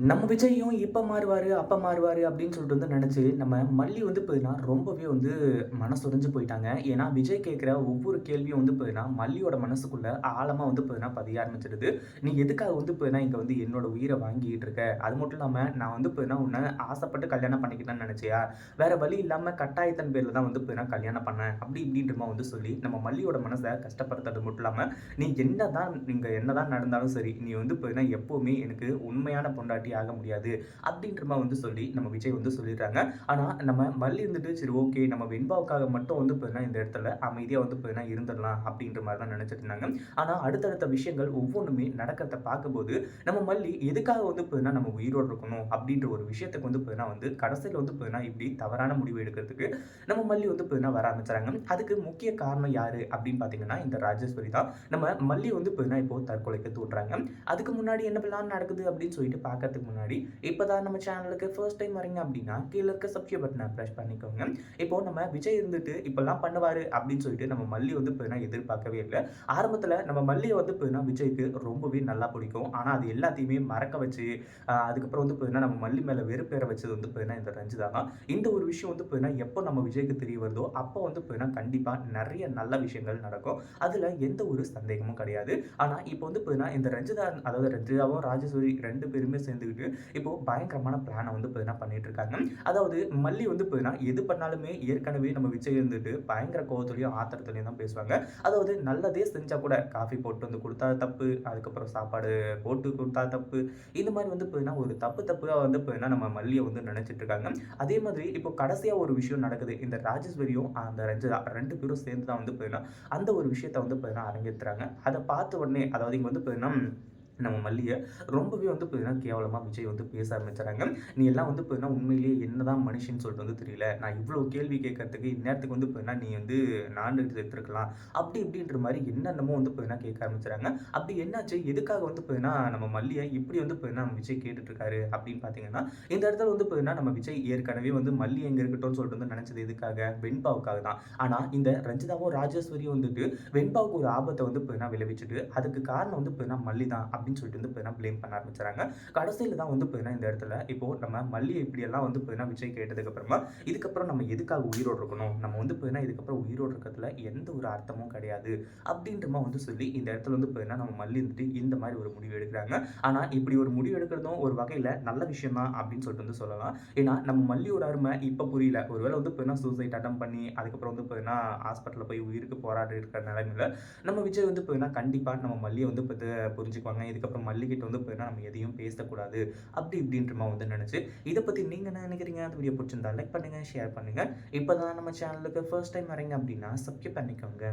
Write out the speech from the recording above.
நம்ம விஜயும் இப்போ மாறுவார் அப்போ மாறுவார் அப்படின்னு சொல்லிட்டு வந்து நினச்சி நம்ம மல்லி வந்து பார்த்தீங்கன்னா, ரொம்பவே வந்து மனசுடைஞ்சு போயிட்டாங்க. ஏன்னா, விஜய் கேட்குற ஒவ்வொரு கேள்வியும் வந்து பார்த்தீங்கன்னா, மல்லியோட மனசுக்குள்ளே ஆழமாக வந்து பார்த்தீங்கன்னா பதிய ஆரம்பிச்சிடுது "நீ எதுக்காக வந்து பார்த்தீங்கன்னா, இங்கே வந்து என்னோட உயிரை வாங்கிட்டு இருக்க? அது மட்டும் இல்லாமல் நான் வந்து பார்த்தீங்கன்னா, உன்னை ஆசைப்பட்டு கல்யாணம் பண்ணிக்கிட்டேன்னு நினச்சியா வேற வழி இல்லாமல் கட்டாயத்தன் பேரில் தான் வந்து பார்த்தீங்கன்னா, கல்யாணம் பண்ணேன்." அப்படி இப்படின்றமா வந்து சொல்லி, நம்ம மல்லியோட மனசை கஷ்டப்படுத்துறது மட்டும் இல்லாமல் "நீ என்னதான் என்ன என்னதான் நடந்தாலும் சரி, நீ வந்து பார்த்தீங்கன்னா, எப்போவுமே எனக்கு உண்மையான பொண்டாட்டி ஆக முடியாது." அப்படின்ற மாதிரி வந்து சொல்லி, நம்ம விஜய் வந்து சொல்லிடுறாங்க. ஆனா, நம்ம மல்லி இருந்துட்டு, "சரி ஓகே, நம்ம வெண்பாவுக்காக மட்டும் வந்து பார்த்தீங்கன்னா, இந்த இடத்துல அமைதியாக வந்து பார்த்தீங்கன்னா இருந்துடலாம்." அப்படின்ற மாதிரி தான் நினச்சிட்டு இருந்தாங்க. ஆனால் அடுத்தடுத்த விஷயங்கள் ஒவ்வொன்றுமே நடக்கிறத பார்க்கும்போது, நம்ம மல்லி எதுக்காக வந்து பார்த்தீங்கன்னா, நம்ம உயிரோடு இருக்கணும் அப்படின்ற ஒரு விஷயத்துக்கு வந்து பார்த்தீங்கன்னா வந்து, கடைசியில் வந்து பார்த்தீங்கன்னா, இப்படி தவறான முடிவு எடுக்கிறதுக்கு நம்ம மல்லி வந்து பார்த்தீங்கன்னா வர ஆரம்பிச்சுறாங்க. அதுக்கு முக்கிய காரணம் யாரு அப்படின்னு பார்த்தீங்கன்னா, இந்த ராஜேஸ்வரி தான். நம்ம மல்லி வந்து பார்த்தீங்கன்னா, இப்போ தற்கொலைக்கு தூண்டுறாங்க. அதுக்கு முன்னாடி என்ன பிளான் நடக்குது அப்படின்னு சொல்லிட்டு பார்க்கறதுக்கு முன்னாடி, இப்போ தான் நம்ம சேனலுக்கு ஃபர்ஸ்ட் டைம் வரீங்க அப்படின்னா, கீழ இருக்க சப்ஸ்கிரைப் பட்டனை பிரஸ் பண்ணிக்கோங்க. இப்போ நம்ம விஜய் இருந்துட்டு இப்போல்லாம் பண்ணுவாரு அப்படின்னு சொல்லிட்டு நம்ம மல்லி வந்து பார்த்தீங்கன்னா எதிர்பார்க்கவே இல்லை ஆரம்பத்தில் நம்ம மல்லியை வந்து பார்த்தீங்கன்னா, விஜய்க்கு ரொம்பவே நல்லா பிடிக்கும். ஆனா, அது எல்லாத்தையுமே மறக்க வச்சு, அதுக்கப்புறம் வந்து பார்த்தீங்கன்னா, நம்ம மல்லி மேலே வெறுப்பேற வச்சது வந்து பார்த்தீங்கன்னா, இந்த ரஞ்சிதா தான். இந்த ஒரு விஷயம் வந்து பார்த்தீங்கன்னா, எப்போ நம்ம விஜய்க்கு தெரிய வருதோ, அப்போ வந்து பார்த்தீங்கன்னா, கண்டிப்பா நிறைய நல்ல விஷயங்கள் நடக்கும். அதுல எந்த ஒரு சந்தேகமும் கிடையாது. ஆனா, இப்போ வந்து பார்த்தீங்கன்னா, இந்த ரஞ்சிதா அதாவது ரஞ்சிதாவும், ராஜேஸ்வரி ரெண்டு பேருமே சேர்ந்து இருந்துக்கிட்டு இப்போ பயங்கரமான பிளானை வந்து பார்த்தீங்கன்னா பண்ணிட்டு இருக்காங்க. அதாவது மல்லி வந்து பார்த்தீங்கன்னா, எது பண்ணாலுமே ஏற்கனவே நம்ம விஜய் இருந்துட்டு பயங்கர கோவத்துலையும் ஆத்திரத்திலயும் தான் பேசுவாங்க. அதாவது நல்லதே செஞ்சால் கூட, காஃபி போட்டு வந்து கொடுத்தா தப்பு, அதுக்கப்புறம் சாப்பாடு போட்டு கொடுத்தா தப்பு. இந்த மாதிரி வந்து பார்த்தீங்கன்னா, ஒரு தப்பு தப்புவாக வந்து பார்த்தீங்கன்னா, நம்ம மல்லியை வந்து நினச்சிட்டு இருக்காங்க. அதே மாதிரி இப்போ கடைசியாக ஒரு விஷயம் நடக்குது. இந்த ராஜேஸ்வரியும், அந்த ரஞ்சிதா ரெண்டு பேரும் சேர்ந்து தான் வந்து பார்த்தீங்கன்னா, அந்த ஒரு விஷயத்த வந்து பார்த்தீங்கன்னா அரங்கேற்றுறாங்க அதை பார்த்த உடனே அதாவது இங்கே வந்து பார்த்தீங்கன்னா, நம்ம மல்லியை ரொம்பவே வந்து பார்த்தீங்கன்னா, கேவலமாக விஜய் வந்து பேச ஆரம்பிச்சுறாங்க. "நீ எல்லாம் வந்து பார்த்தீங்கன்னா, உண்மையிலேயே என்னதான் மனுஷன்னு சொல்லிட்டு வந்து தெரியல. நான் இவ்வளோ கேள்வி கேட்கறதுக்கு இந்நேரத்துக்கு வந்து பார்த்தீங்கன்னா, நீ வந்து நான்வெஜ் எடுத்துருக்கலாம்." அப்படி இப்படின்ற மாதிரி என்னென்னமோ வந்து பார்த்தீங்கன்னா கேட்க ஆரம்பிச்சுறாங்க. அப்படி என்னாச்சு? எதுக்காக வந்து பார்த்தீங்கன்னா, நம்ம மல்லியை இப்படி வந்து பார்த்தீங்கன்னா, நம்ம விஜய் கேட்டுட்ருக்காரு அப்படின்னு பார்த்தீங்கன்னா, இந்த இடத்துல வந்து பார்த்தீங்கன்னா, நம்ம விஜய் ஏற்கனவே வந்து மல்லி எங்கே இருக்கட்டும்னு சொல்லிட்டு வந்து நினச்சது எதுக்காக? வெண்பாவுக்காக தான். ஆனால் இந்த ரஞ்சிதாவும், ராஜேஸ்வரியும் வந்துட்டு வெண்பாவுக்கு ஒரு ஆபத்தை வந்து பார்த்தீங்கன்னா விளைவிச்சுட்டு, அதுக்கு காரணம் வந்து பார்த்தீங்கன்னா, மல்லி தான் அப்படின்னு சொல்லிட்டு வந்து பார்த்தீங்கன்னா, ப்ளேம் பண்ண ஆரம்பிச்சுறாங்க. கடைசியில தான் வந்து பார்த்தீங்கன்னா, இந்த இடத்துல இப்போ நம்ம மல்லி இப்படியெல்லாம் வந்து பார்த்தீங்கன்னா, விஜய் கேட்டதுக்கப்புறமா இதுக்கப்புறம் நம்ம எதுக்காக உயிரோடு இருக்கணும்? நம்ம வந்து பார்த்தீங்கன்னா, இதுக்கப்புறம் உயிரோடு இருக்கிறதுல எந்த ஒரு அர்த்தமும் கிடையாது. அப்படின்றமா வந்து சொல்லி, இந்த இடத்துல வந்து பார்த்தீங்கன்னா, நம்ம மல்லி வந்துட்டு இந்த மாதிரி ஒரு முடிவு எடுக்கிறாங்க ஆனால் இப்படி ஒரு முடிவு எடுக்கிறதும் ஒரு வகையில் நல்ல விஷயம் தான் அப்படின்னு சொல்லிட்டு வந்து சொல்லலாம். ஏன்னா, நம்ம மல்லியோட அருமை இப்போ புரியல. ஒருவேளை வந்து பார்த்தீங்கன்னா, சூசைட் அட்டம் பண்ணி, அதுக்கப்புறம் வந்து பார்த்தீங்கன்னா, ஹாஸ்பிட்டலில் போய் உயிருக்கு போராடி இருக்கிற நிலைமையில் நம்ம விஜய் வந்து பார்த்தீங்கன்னா, கண்டிப்பாக நம்ம மல்லியை வந்து புரிஞ்சுக்குவாங்க இது இதுக்கப்புறம் மல்லிகிட்ட வந்து போயிடனா நம்ம எதையும் பேசக்கூடாது. அப்படி இப்படின்ற வந்து நினச்சி இதை பத்தி நீங்க என்ன நினைக்கிறீங்க அந்த வீடியோ புடிச்சிருந்தா லைக் பண்ணுங்க, ஷேர் பண்ணுங்க. இப்போ தான் நம்ம சேனலுக்கு ஃபர்ஸ்ட் டைம் வரீங்க அப்படின்னா, சப்ஸ்கிரைப் பண்ணிக்கோங்க.